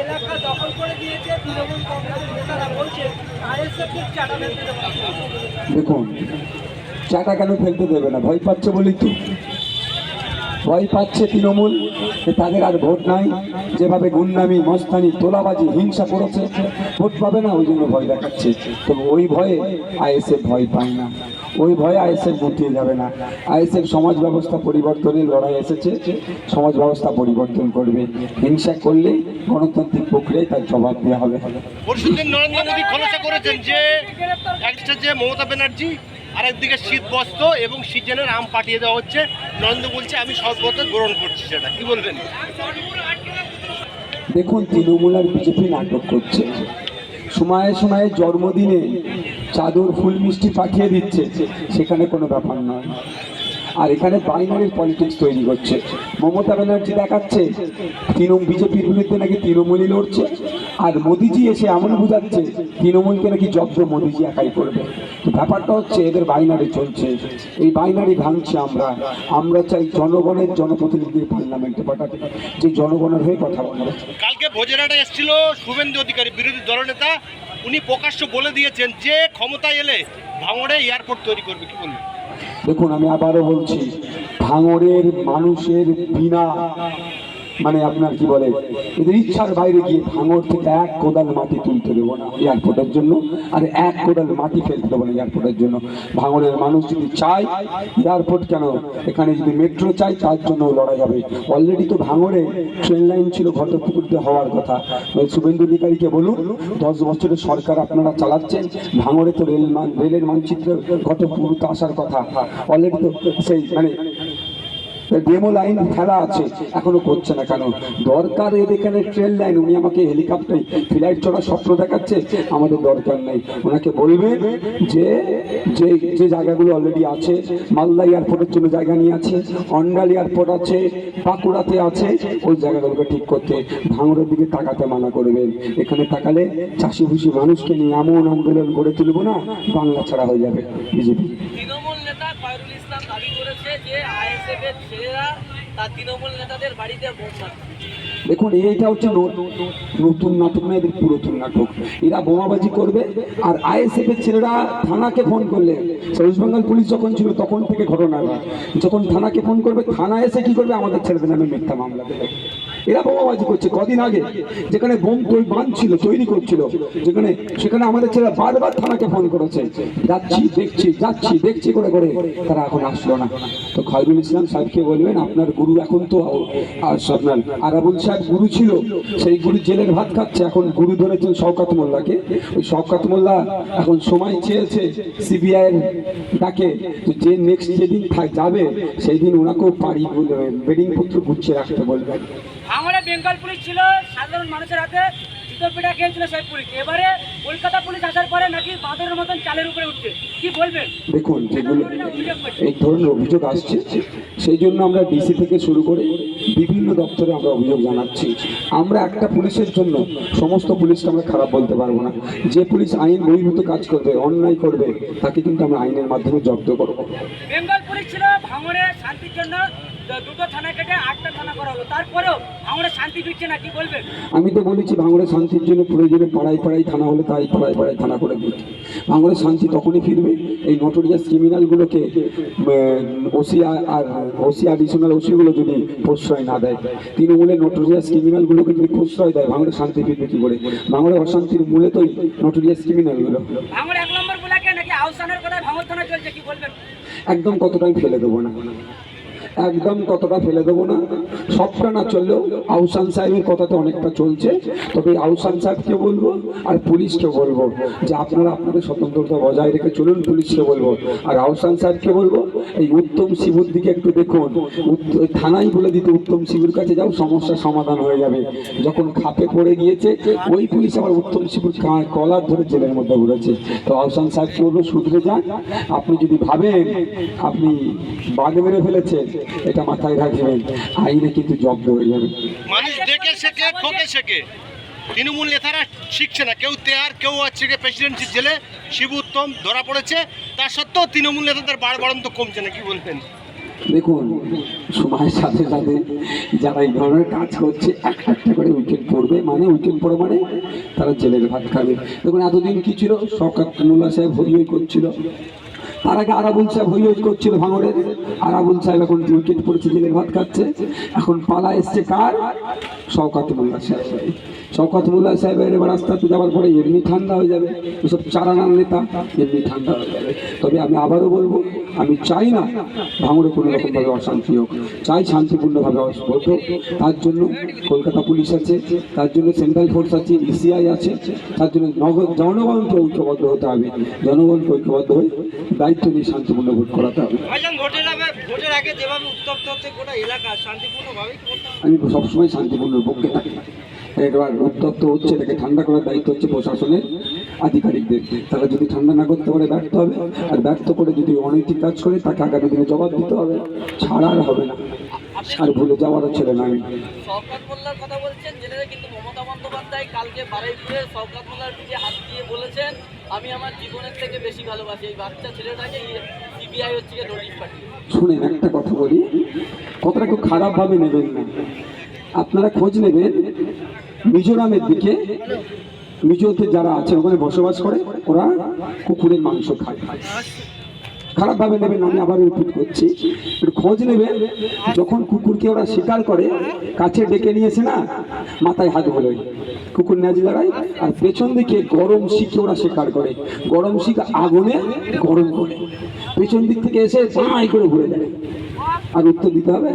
এলাকা দখল করে দিয়েছে বলছে চাটা ফেলতে। দেখুন চাটা কেন ফেলতে দেবে না? ভয় পাচ্ছে বলেই তো। ভয় পাচ্ছে তৃণমূল, যে তাদের আর ভোট নাই। যেভাবে গুন্ডামি, মস্তানি, তোলাবাজি, হিংসা করেছে, ভোট পাবে না, ওই জন্য ভয় দেখাচ্ছে। তবে ওই ভয়ে আইএসএফ ভয় পায় না। ওই ভয়ে আইএসএফ গুটিয়ে যাবে না। আইএসএফ সমাজ ব্যবস্থা পরিবর্তনের লড়াই এসেছে, সমাজ ব্যবস্থা পরিবর্তন করবে। হিংসা করলে গণতান্ত্রিক প্রক্রিয়ায় তার জবাব দেওয়া হবে। নরেন্দ্র মোদী করেছেন যে মমতা ব্যানার্জি আর একদিকে শীত বস্ত্র এবং সিজনের আম পাঠিয়ে দেওয়া হচ্ছে। নন্দ বলছে, আমি সর্বত গ্রহণ করছি সেটা। কি বলবেন? দেখুন, তৃণমূল আর বিজেপি নাটক করছে। সময়ে সময়ে জন্মদিনে চাদর, ফুল, মিষ্টি পাঠিয়ে দিচ্ছে। সেখানে কোনো ব্যাপার নয়। আর এখানে বাইনারির পলিটিক্স তৈরি করছে। মমতা ব্যানার্জি দেখাচ্ছে, তৃণমূল বিজেপির বিরুদ্ধে নাকি তৃণমূলই লড়ছে, আর মোদিজি এসে এমন বোঝাচ্ছে, তৃণমূলকে নাকি জব্দ মোদিজি একাই করবে। ব্যাপারটা হচ্ছে এদের বাইনারি চলছে। এই বাইনারি ভাঙছে আমরা। আমরা চাই জনগণের জনপ্রতিনিধি পার্লামেন্টে পাঠাতে। যে জনগণের হয়ে কথা বলবে। কালকে ভোজেরাটা এসেছিল শুভেন্দু অধিকারী, বিরোধী দলনেতা। উনি প্রকাশ্য বলে দিয়েছেন যে ক্ষমতায় এলে ভাঙড়ে এয়ারপোর্ট তৈরি করবে। কি বলবেন? দেখুন আমি আবারও বলছি ভাঙরের মানুষের বিনা মানে আপনার কি বলে, এদের ইচ্ছার বাইরে গিয়ে ভাঙড় থেকে এক কোদাল মাটি তুলতে দেবো না এয়ারপোর্টের জন্য, আর এক কোদাল মাটি ফেলতে দেবো না এয়ারপোর্টের জন্য। ভাঙরের মানুষ যদি চায়, এয়ারপোর্ট কেন? এখানে যদি মেট্রো চাই তার জন্য লড়া যাবে। অলরেডি তো ভাঙরে ট্রেন লাইন ছিল ঘটকপুকুর দিয়ে হওয়ার কথা। শুভেন্দু অধিকারীকে বলুন, দশ বছরের সরকার আপনারা চালাচ্ছেন, ভাঙরে তো রেল রেলের মানচিত্র ঘটকপুকুরতে আসার কথা। অলরেডি তো সেই মানে ডেমো লাইন খেলা আছে, এখনও করছে না কেন? দরকার এর এখানে ট্রেন লাইন উনি আমাকে হেলিকপ্টার ফ্লাইট চড়ার স্বপ্ন দেখাচ্ছে, আমাদের দরকার নেই। ওনাকে বলবে যে যে যে জায়গাগুলো অলরেডি আছে, মালদা এয়ারপোর্টের জন্য জায়গা নিয়ে আছে, অন্ডাল এয়ারপোর্ট আছে, বাঁকুড়াতে আছে, ওই জায়গাগুলোকে ঠিক করতে। ভাঙড়ের দিকে তাকাতে মানা করবেন এখানে তাকালে চাষি ভুষি মানুষকে নিয়ে এমন আন্দোলন গড়ে তুলব না, বাংলা ছাড়া হয়ে যাবে বিজেপি। ইসলাম দাবি করেছে যে আইএসএফ এর ছেলেরা তার তৃণমূল নেতাদের বাড়িতে বোম দেখুন, এইটা হচ্ছে নতুন নাটক না, এদের পুরাতন নাটক। এরা বোমাবাজি করবে আর আইএসএফ এর ছেলেরা থানাকে ফোন করলে। ওয়েস্ট বেঙ্গল পুলিশ যখন ছিল, তখন থেকে ঘটনা। যখন থানাকে ফোন করবে থানা এসে কি করবে? আমাদের ছেলেদের নামে মিথ্যা মামলা দেবে। এরা বোমাবাজি করছে। কদিন আগে যেখানে বোম তৈরি বাঁধছিল তৈরি করছিল, যেখানে, সেখানে আমাদের ছেলেরা বারবার থানাকে ফোন করেছে। যাচ্ছি, দেখছি যাচ্ছি, দেখছি করে করে। তারা এখন আসলো না। তো খয়রুল ইসলাম সাহেবকে বলবেন, আপনার গুরু এখন তো আপনার আরাবুল সাহেব গুরু ছিল, সেই গুরু জেলের ভাত খাচ্ছে। এখন গুরু ধরেছেন শওকাত মোল্লাকে। ওই শওকাত মোল্লা এখন সময় চেয়েছে সিবিআই এর ডাকে তো যে নেক্সট যেদিন যাবে সেই দিন ওনাকেও পাড়ি বেডিং পত্র গুছিয়ে রাখতে বলবেন। বেঙ্গল পুলিশ ছিল সাধারণ মানুষের হাতে পিঠা খেয়েছিল সেই পুলিশ। এবারে কলকাতা পুলিশ আসার পরে নাকি বাঁদরের মতন চালের উপরে উঠছে। কি বলবেন? দেখুন যেগুলো এই ধরনের অভিযোগ আসছে সেই জন্য আমরা ডিসি থেকে শুরু করে বিভিন্ন দপ্তরে আমরা অভিযোগ জানাচ্ছি। আমরা একটা পুলিশের জন্য সমস্ত পুলিশকে আমরা খারাপ বলতে পারব না। যে পুলিশ আইন বহির্ভূত কাজ করবে অন্যায় করবে তাকে কিন্তু আমরা আইনের মাধ্যমে জব্দ করব। বেঙ্গল পুলিশ ছিল ভাঙড়ে শান্তির জন্য দুটো থানা কেটে আটটা থানা করা হলো। তারপরেও ভাঙড়ে শান্তি ফিরছে না কি বলবেন? আমি তো বলেছি ভাঙড়ে শান্তির জন্য প্রয়োজনে পাড়ায় পাড়ায় থানা হলে তাই পাড়ায় পাড়ায় থানা করে দিতে ভাঙড়ে শান্তি তখনই ফিরবে এই নোটোরিয়াস ক্রিমিনালগুলোকে ওসি আর ওসি অ্যাডিশনাল ওসিগুলো যদি প্রশ্রয় না দেয়। তৃণমূলের নোটোরিয়াস ক্রিমিনালগুলোকে যদি প্রশ্রয় দেয় ভাঙড়ে শান্তি ফিরবে কি করে? ভাঙড়ে অশান্তির মূলে তো নোটোরিয়াস ক্রিমিনালগুলো ভাঙড় এক নম্বর বলাকে নাকি আহসানের কথা ভাঙড় থানা চলছে কি বলবেন? একদম কতটাই ফেলে দেবো না। একদম কতটা ফেলে দেবো না। সবটা না চললেও আহসান সাহেবের কথাতে অনেকটা চলছে। তবে এই আহসান সাহেবকে বলব আর পুলিশকে বলব যে আপনারা আপনাদের স্বতন্ত্রতা বজায় রেখে চলুন পুলিশকে বলব। আর আহসান সাহেবকে বলব, এই উত্তম শিবুর দিকে একটু দেখুন। থানায় বলে দিতে উত্তম শিবুর কাছে যাও সমস্যার সমাধান হয়ে যাবে। যখন খাপে পড়ে গিয়েছে, ওই পুলিশ আবার উত্তম শিবুর কলার ধরে জেলের মধ্যে ঘুরেছে। তো আহসান সাহেবকে বলব, শুধরে যান। আপনি যদি ভাবেন আপনি বাঘ মেরে ফেলেছেন এটা মাথায় রাখবেন। আইনে কিন্তু জব্দ হয়ে যাবে। মানুষ দেখে শেখে ঠকে শেখে। তৃণমূল নেতারা শিখছে না। কেউ তেয়ার কেউ হচ্ছে গিয়ে প্রেসিডেন্সির জেলে। শিবু উত্তম ধরা পড়েছে। তা সত্ত্বেও তৃণমূল নেতাদের বাড়ন্ত কমছে না কি বলবেন? দেখুন সময়ের সাথে সাথে যারা এই ধরনের কাজ করছে একটা একটা করে উইকেট পড়বে। মানে উইকেট পড়ে মানে তারা জেলের ভাত খাবে। দেখুন এতদিন কি ছিল? শওকত মোল্লা সাহেব হই করছিল। তার আগে আরাবুল সাহেব হই হই করছিল ভাঙড়ের আরাবুল সাহেব এখন উইকেট পড়েছে, জেলের ভাত খাচ্ছে। এখন পালা এসছে কার? শওকত মোল্লা সাহেব। শওকত মোল্লা সাহেবের এবার আস্তে যাওয়ার পরে এমনি ঠান্ডা হয়ে যাবে। ওসব চারানার নেতা, এমনি ঠান্ডা হয়ে যাবে। তবে আমি আবারও বলব, আমি চাই না ভাঙড়ে কোনো রকমভাবে অশান্তি হোক। চাই শান্তিপূর্ণভাবে হোক। তার জন্য কলকাতা পুলিশ আছে, তার জন্য সেন্ট্রাল ফোর্স আছে ইসিআই আছে, তার জন্য জনগণকে ঐক্যবদ্ধ হতে হবে। জনগণকে ঐক্যবদ্ধ হয়ে দায়িত্ব নিয়ে শান্তিপূর্ণ ভোট করাতে হবে? আমি সবসময় শান্তিপূর্ণ পক্ষে থাকি। এবার উত্তপ্ত হচ্ছে এটাকে ঠান্ডা করার দায়িত্ব হচ্ছে প্রশাসনের আধিকারিকদের। তারা যদি ঠান্ডা না করতে পারে ব্যর্থ হবে। আর ব্যর্থ করে যদি অনৈতিক কাজ করে তাকে আগামী দিনে জবাব দিতে হবে। ছাড়া আর হবে না। আর ভুলে যাওয়ারও ছেলে না আমি। মোল্লার কথা বলছেন জেনে কিন্তু মমতা বন্দ্যোপাধ্যায় কালকে বারুইপুরে মোল্লার পিঠে হাত দিয়ে বলেছেন আমি আমার জীবনের থেকে বেশি ভালোবাসি। এই বাচ্চা ছেলেটাকে সিবিআই হচ্ছে নোটিশ পাঠিয়ে শুনেন একটা কথা বলি। কথাটা খুব খারাপভাবে নেবেন? না আপনারা খোঁজ নেবেন মিজোরামের দিকে। মিজোতে যারা আছে, ওখানে বসবাস করে, ওরা কুকুরের মাংস খায়। খারাপভাবে নেবেন, আমি আবার রিপিট করছি। একটু খোঁজ নেবেন, যখন কুকুরকে ওরা শিকার করে, কাছে ডেকে নিয়েছে না, মাথায় হাত বলে কুকুর ন্যাজ লাগায়, আর পেছন দিকে গরম শিখে ওরা শিকার করে। গরম শিখ আগুনে গরম করে। পেছন দিক থেকে এসে বাঁই করে ঘুরে যায়। আর উত্তর দিতে হবে